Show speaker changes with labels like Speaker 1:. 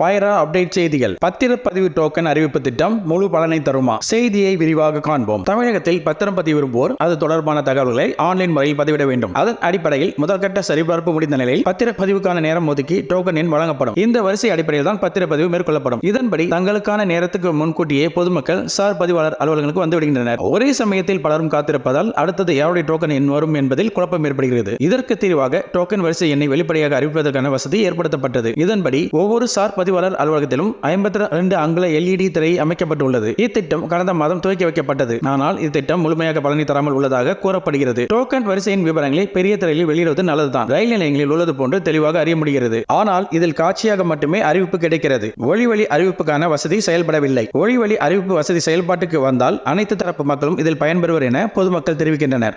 Speaker 1: வைரா update செய்திகள். பத்திரப்பதிவு token அறிவிப்பு திட்டம் முழு பலனை தருமா? செய்தியை விரிவாக காண்போம். தமிழகத்தில் பத்திரம் பதிவு அது தொடர்பான தகவல்களை ஆன்லைன் முறையில் பதிவிட வேண்டும். அதன் அடிப்படையில் முதற்கட்ட சரிபார்ப்பு முடிந்த நிலையில் பத்திரப்பதிவுக்கான நேரம் ஒதுக்கி டோக்கன் எண் வழங்கப்படும். இந்த வரிசை அடிப்படையில் தான் பத்திரப்பதிவு மேற்கொள்ளப்படும். இதன்படி தங்களுக்கான நேரத்துக்கு முன்கூட்டியே பொதுமக்கள் சார் பதிவாளர் அலுவலகங்களுக்கு வந்துவிடுகின்றனர் ஒரே சமயத்தில் பலரும் காத்திருப்பதால் அடுத்தது யாருடைய டோக்கன் எண் வரும் என்பதில் குழப்பம் ஏற்படுகிறது. இதற்கு தீர்வாக டோக்கன் வரிசை எண்ணை வெளிப்படையாக அறிவிப்பதற்கான வசதி ஏற்படுத்தப்பட்டது. இதன்படி ஒவ்வொரு சார் பதிவாளர் அலுவலகத்திலும் ஐம்பத்தி ரெண்டு அங்குல எல்இடி திரை அமைக்கப்பட்டுள்ளது. இத்திட்டம் கடந்த மாதம் துவக்கி வைக்கப்பட்டது. ஆனால் இத்திட்டம் முழுமையாக பலனை தராமல் உள்ளதாக கூறப்படுகிறது. டோக்கன் வரிசையின் விவரங்களை பெரிய திரையில் வெளியிடுவது நல்லதுதான். ரயில் நிலையங்களில் உள்ளது போன்று தெளிவாக அறிய முடிகிறது. ஆனால் இதில் காட்சியாக மட்டுமே அறிவிப்பு கிடைக்கிறது. ஒளிவழி அறிவிப்புக்கான வசதி செயல்படவில்லை. ஒளிவழி அறிவிப்பு வசதி செயல்பாட்டுக்கு வந்தால் அனைத்து தரப்பு மக்களும் இதில் பயன்பெறுவர் என பொதுமக்கள் தெரிவிக்கின்றனர்.